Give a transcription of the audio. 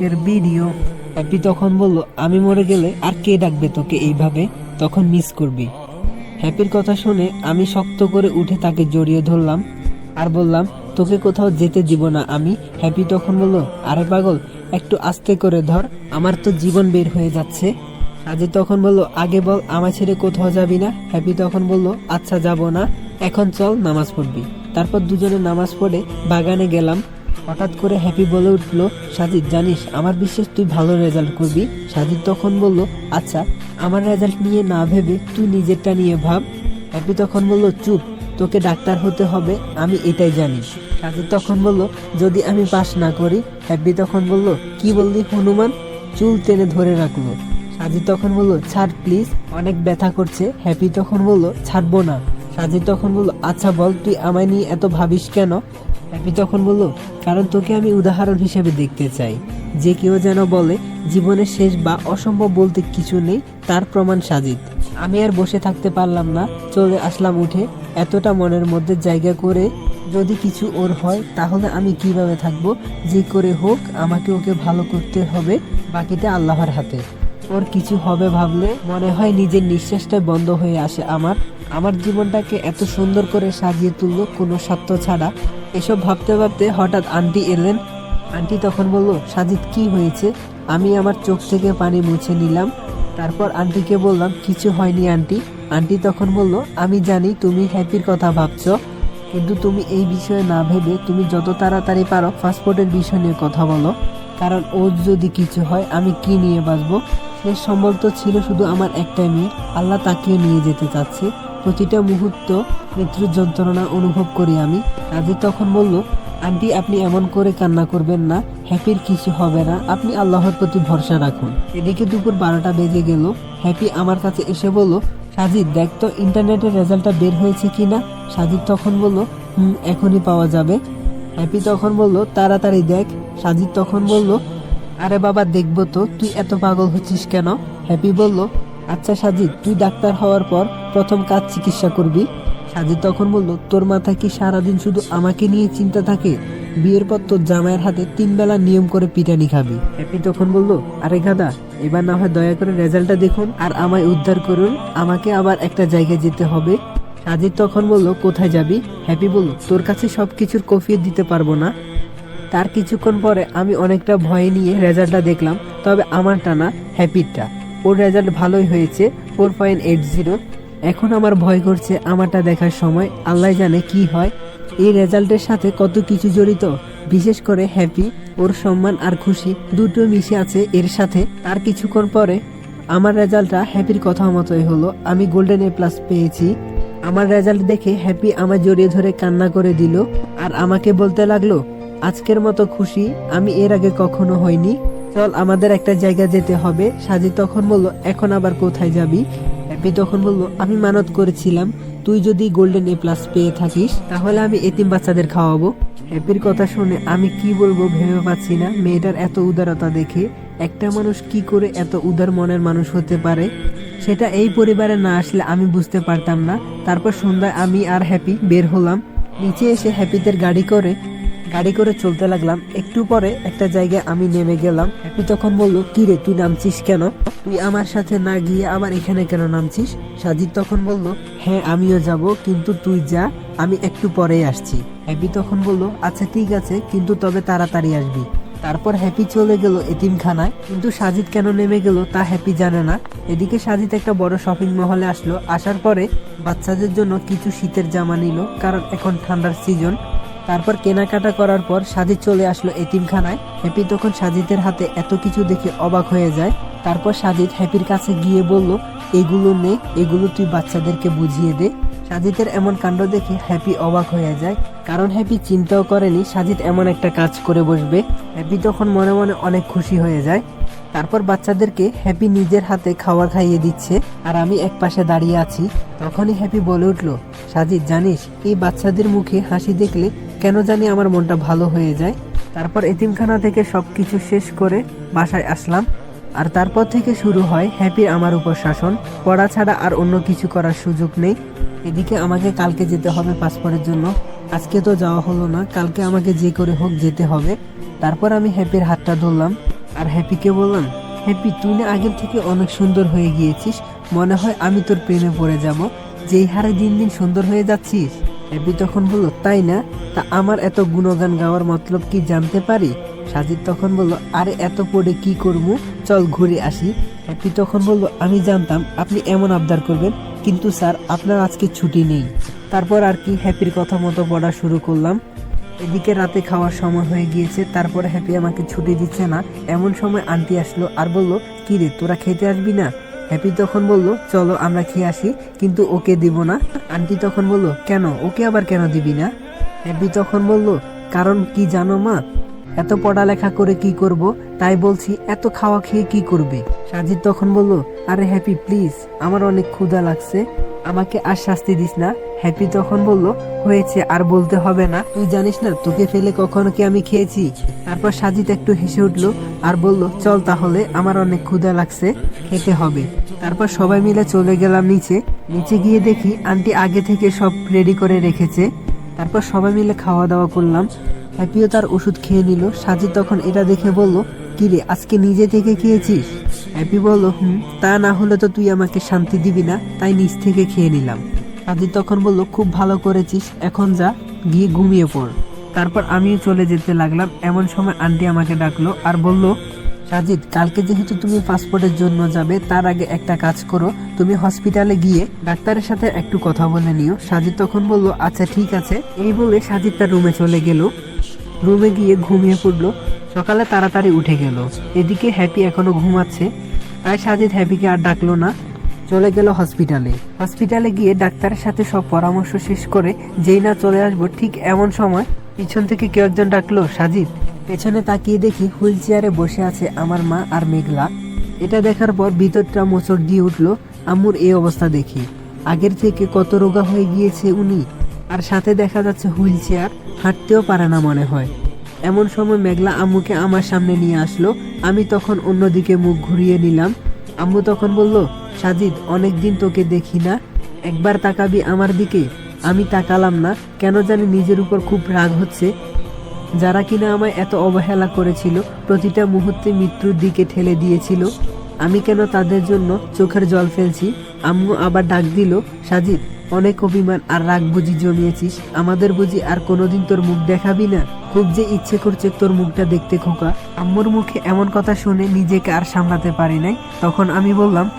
এর ভিডিও তখন বলল, আমি মরে গেলে আর কে ডাকবে তোকে এইভাবে? তখন মিস করবি। হ্যাপির কথা শুনে আমি শক্ত করে উঠে তাকে জড়িয়ে ধরলাম আর বললাম, তোকে কোথাও যেতে দিব না আমি। হ্যাপি তখন বলল, আরে পাগল, একটু আস্তে করে ধর, আমার তো জীবন বের হয়ে যাচ্ছে। সাজিদ তখন বলল, আগে বল আমার ছেড়ে কোথাও যাবি না? হ্যাপি তখন বলল আচ্ছা যাব না। এখন চল, নামাজ পড়বি। তারপর দুজনে নামাজ পড়ে বাগানে গেলাম। হঠাৎ করে হ্যাপি বলে উঠল, সাজিদ, জানিস, আমার বিশ্বাস তুই ভালো রেজাল্ট করবি। সাজিদ তখন বলল আচ্ছা আমার রেজাল্ট নিয়ে না ভেবে তুই নিজেরটা নিয়ে ভাব। হ্যাপি তখন বলল, চুপ, তোকে ডাক্তার হতে হবে, আমি এটাই জানি। সাজিদ তখন বলল, যদি আমি পাস না করি? হ্যাপি তখন বলল, কি বললি, হনুমান? চুল টেনে ধরে রাখল। সাজিদ তখন বলল, ছাড় প্লিজ অনেক ব্যথা করছে। হ্যাপি তখন বলল, ছাড়বো না। সাজিদ তখন বলল আচ্ছা বল, তুই আমায় নিয়ে এত ভাবিস কেন? হ্যাপি তখন বলল কারণ তোকে আমি উদাহরণ হিসেবে দেখতে চাই। যে কেউ যেন বলে, জীবনের শেষ বা অসম্ভব বলতে কিছু নেই, তার প্রমাণ সাজিদ। আমি আর বসে থাকতে পারলাম না, চলে আসলাম উঠে। এতটা মনের মধ্যে জায়গা করে যদি কিছু ওর হয়, তাহলে আমি কীভাবে থাকব? যে করে হোক, আমাকে ওকে ভালো করতে হবে, বাকিটা আল্লাহর হাতে। ওর কিছু হবে ভাবলে মনে হয় নিজের নিঃশ্বাসটা বন্ধ হয়ে আসে আমার। আমার জীবনটাকে এত সুন্দর করে সাজিয়ে তুললো কোনো স্বার্থ ছাড়া। এসব ভাবতে ভাবতে হঠাৎ আন্টি এলেন। আন্টি তখন বলল, সাজিদ, কি হয়েছে? আমি আমার চোখ থেকে পানি মুছে নিলাম। তারপর আন্টিকে বললাম, কিছু হয়নি আন্টি। আন্টি তখন বলল, আমি জানি তুমি হ্যাপির কথা ভাবছ, কিন্তু তুমি এই বিষয়ে না ভেবে তুমি যত তাড়াতাড়ি পারো পাসপোর্টের বিষয় নিয়ে কথা বলো। কারণ ওর যদি কিছু হয়, আমি কি নিয়ে বাঁচবো? শেষ সম্বল তো ছিল শুধু আমার একটাই মেয়ে। আল্লাহ তাকেও নিয়ে যেতে চাচ্ছে। প্রতিটা মুহূর্ত মৃত্যুর যন্ত্রণা অনুভব করি আমি। কাজী তখন বলল, আন্টি, আপনি এমন করে কান্না করবেন না, হ্যাপির কিছু হবে না, আপনি আল্লাহর প্রতি ভরসা রাখুন। এদিকে দুপুর বারোটা বেজে গেল। হ্যাপি আমার কাছে এসে বলল, সাজিদ, দেখ তো ইন্টারনেটের রেজাল্টটা বের হয়েছে কিনা? সাজিদ তখন বলল, হুম, এখনই পাওয়া যাবে। হ্যাপি তখন বলল, তাড়াতাড়ি দেখ। সাজিদ তখন বলল, আরে বাবা, দেখব তো, তুই এত পাগল হচ্ছিস কেন? হ্যাপি বলল আচ্ছা সাজিদ, তুই ডাক্তার হওয়ার পর প্রথম কাজ চিকিৎসা করবি? সাজিদ তখন বলল, তোর মাথায় কি সারাদিন শুধু আমাকে নিয়ে চিন্তা থাকে? বিয়ের পর তোর জামাইয়ের হাতে তিন বেলা নিয়ম করে পিটানি খাবি। হ্যাপি তখন বলল, আরে গাদা, এবার না হয় দয়া করে রেজাল্টটা দেখুন আর আমায় উদ্ধার করুন, আমাকে আবার একটা জায়গায় যেতে হবে। সাজিদ তখন বলল, কোথায় যাবি? হ্যাপি বলল, তোর কাছে সব কিছুর কফিয়ে দিতে পারব না। তার কিছুক্ষণ পরে আমি অনেকটা ভয় নিয়ে রেজাল্টটা দেখলাম, তবে আমারটা না, হ্যাপিরটা। ওর রেজাল্ট ভালোই হয়েছে ফোর পয়েন্ট এইট জিরো এখন আমার ভয় করছে আমারটা দেখার সময়, আল্লাহ জানে কি হয়। এই রেজাল্টের সাথে কত কিছু জড়িত। বিশেষ করে হ্যাপি ওর সম্মান আর খুশি, দুটো মিশে আছে এর সাথে। তার কিছুক্ষণ পরে আমার রেজাল্টটা হ্যাপির কথা মতোই হলো। আমি গোল্ডেন এ প্লাস পেয়েছি। আমার রেজাল্ট দেখে হ্যাপি আমার জড়িয়ে ধরে কান্না করে দিল। আর আমাকে বলতে লাগল, আজকের মতো খুশি আমি এর আগে কখনো হইনি। চল, আমাদের একটা জায়গা যেতে হবে। সাজি তখন বলল, এখন আবার কোথায় যাবি? হ্যাপি তখন বলল, আমি মানত করেছিলাম, তুই যদি গোল্ডেন এ প্লাস পেয়ে থাকিস, তাহলে আমি এতিম বাচ্চাদের খাওয়াবো। হ্যাপির কথা শুনে আমি কি বলব ভেবে পাচ্ছি না। মেয়েটার এত উদারতা দেখে একটা মানুষ কি করে এত উদার মনের মানুষ হতে পারে? সেটা এই পরিবারে না আসলে আমি বুঝতে পারতাম না। তারপর সন্ধ্যায় আমি আর হ্যাপি বের হলাম। নিচে এসে হ্যাপিদের গাড়ি করে গাড়ি করে চলতে লাগলাম। একটু পরে একটা জায়গায় আমি নেমে গেলাম। হ্যাপি তখন বলল, কি রে, তুই নামছিস কেন? তুই আমার সাথে না গিয়ে আবার এখানে কেন নামছিস? সাজিদ তখন বলল হ্যাঁ আমিও যাব, কিন্তু তুই যা, আমি একটু পরেই আসছি। হ্যাপি তখন বলল আচ্ছা ঠিক আছে, কিন্তু তবে তাড়াতাড়ি আসবি। তারপর হ্যাপি চলে গেল এতিমখানায়, কিন্তু সাজিদ কেন নেমে গেল তা হ্যাপি জানে না। এদিকে সাজিদ একটা বড় শপিং মহলে আসলো, আসার পরে বাচ্চাদের জন্য কিছু শীতের জামা নিল, কারণ এখন ঠান্ডার সিজন তারপর কেনাকাটা করার পর সাজিদ চলে আসলো এতিমখানায় হ্যাপি তখন সাজিদের হাতে এত কিছু দেখে অবাক হয়ে যায়। তারপর সাজিদ হ্যাপির কাছে গিয়ে বলল, এগুলো নে, এগুলো তুই বাচ্চাদেরকে বুঝিয়ে দে। সাজিদের এমন কাণ্ড দেখে হ্যাপি অবাক হয়ে যায়। কারণ হ্যাপি চিন্তাও করেনি সাজিদ এমন একটা কাজ করে বসবে। হ্যাপি তখন মনে মনে অনেক খুশি হয়ে যায়। তারপর বাচ্চাদেরকে হ্যাপি নিজের হাতে খাবার খাইয়ে দিচ্ছে আর আমি এক পাশে দাঁড়িয়ে আছি। তখনই হ্যাপি বলে উঠল, সাজিদ, জানিস, এই বাচ্চাদের মুখে হাসি দেখলে কেন জানি আমার মনটা ভালো হয়ে যায়। তারপর এতিমখানা থেকে সবকিছু শেষ করে বাসায় আসলাম। আর তারপর থেকে শুরু হয় হ্যাপি আমার উপর শাসন পড়া ছাড়া আর অন্য কিছু করার সুযোগ নেই। এদিকে আমাকে কালকে যেতে হবে পাসপোর্টের জন্য। আজকে তো যাওয়া হলো না, কালকে আমাকে যে করে হোক যেতে হবে। তারপর আমি হ্যাপির হাতটা ধরলাম। আর হ্যাপিকে বললাম, হ্যাপি, তুই না আগের থেকে অনেক সুন্দর হয়ে গিয়েছিস। মনে হয় আমি তোর প্রেমে পড়ে যাব। যেই হারে দিন দিন সুন্দর হয়ে যাচ্ছিস। হ্যাপি তখন বলল, তাই না? তা আমার এত গুণগান গাওয়ার মতলব কি জানতে পারি? সাজিদ তখন বলল, আরে এত পড়ে কি করব? চল ঘুরে আসি। হ্যাপি তখন বলল, আমি জানতাম, আপনি এমন আবদার করবেন, কিন্তু স্যার, আপনার আজকে ছুটি নেই। তারপর আর কি হ্যাপির কথা মতো পড়া শুরু করলাম। এদিকে রাতে খাওয়ার সময় হয়ে গিয়েছে, তারপর হ্যাপি আমাকে ছুটি দিচ্ছে না। এমন সময় আন্টি আসলো আর বলল, কি রে, তোরা খেতে আসবি না? হ্যাপি তখন বলল, চলো আমরা খেয়ে আসি, কিন্তু ওকে দিব না। আন্টি তখন বলল, কেন? ওকে আবার কেন দিবি না? হ্যাপি তখন বলল, কারণ কি জানো মা? এত পড়ালেখা করে কি করব? তাই বলছি, এত খাওয়া খেয়ে কি করবে? সাজিদ তখন বলল, আরে হ্যাপি, প্লিজ, আমার অনেক ক্ষুধা লাগছে। আমাকে আর শাস্তি দিস না। হ্যাপি তখন বলল, হয়েছে, আর বলতে হবে না। তুই জানিস না, তোকে ফেলে কখনো কি আমি খেয়েছি? তারপর সাজিদ একটু হেসে উঠল আর বলল, চল তাহলে, আমার অনেক ক্ষুধা লাগছে, খেতে হবে। তারপর সবাই মিলে চলে গেলাম নিচে। নিচে গিয়ে দেখি আন্টি আগে থেকে সব রেডি করে রেখেছে। তারপর সবাই মিলে খাওয়া দাওয়া করলাম। হ্যাপিও তার ওষুধ খেয়ে নিল। সাজিদ তখন এটা দেখে বলল কিরে, আজকে নিজে থেকে খেয়েছিস? হ্যাপি বলল হুম? তা না হলে তো তুই আমাকে শান্তি দিবি না, তাই নিজ থেকে খেয়ে নিলাম। সাজিদ তখন বলল, খুব ভালো করেছিস, এখন যা, গিয়ে ঘুমিয়ে পড়। তারপর আমিও চলে যেতে লাগলাম। এমন সময় আন্টি আমাকে ডাকলো আর বলল, সাজিদ, কালকে যেহেতু তুমি পাসপোর্টের জন্য যাবে, তার আগে একটা কাজ করো। তুমি হসপিটালে গিয়ে ডাক্তারের সাথে একটু কথা বলে নিও। সাজিদ তখন বলল আচ্ছা ঠিক আছে। এই বলে সাজিদ তার রুমে চলে গেল। রুমে গিয়ে ঘুমিয়ে পড়ল। সকালে তাড়াতাড়ি উঠে গেল। এদিকে হ্যাপি এখনও ঘুমাচ্ছে। তাই সাজিদ হ্যাপিকে আর ডাকলো না। চলে গেল হসপিটালে। হসপিটালে গিয়ে ডাক্তারের সাথে সব পরামর্শ শেষ করে যেই না চলে আসব ঠিক এমন সময় পিছন থেকে কেউ একজন ডাকলো, সাজিদ। পেছনে তাকিয়ে দেখি হুইল চেয়ারে বসে আছে আমার মা আর মেঘলা। এটা দেখার পর ভিতরটা মোচড় দিয়ে উঠল। আম্মুর এই অবস্থা দেখি। আগের থেকে কত রোগা হয়ে গিয়েছে উনি। আর সাথে দেখা যাচ্ছে হুইল চেয়ার। হাঁটতেও পারে না মনে হয়। এমন সময় মেঘলা আম্মুকে আমার সামনে নিয়ে আসলো। আমি তখন অন্যদিকে মুখ ঘুরিয়ে নিলাম। আম্মু তখন বলল, সাজিদ, অনেকদিন তোকে দেখি না। একবার তাকাবি আমার দিকে। আমি তাকালাম না। কেন জানি নিজের উপর খুব রাগ হচ্ছে। যারা কিনা আমায় এত অবহেলা করেছিল, প্রতিটা মুহূর্তে মৃত্যুর দিকে ঠেলে দিয়েছিল। আমি কেন তাদের জন্য চোখের জল ফেলছি? আম্মু আবার ডাক দিল, সাজিদ, অনেক অভিমান আর রাগ বুঝি জমিয়েছিস। আমাদের বুঝি আর কোনোদিন তোর মুখ দেখাবি না। খুব যে ইচ্ছে করছে তোর মুখটা দেখতে খোকা। আম্মুর মুখে এমন কথা শুনে নিজেকে আর সামলাতে পারি নাই। তখন আমি বললাম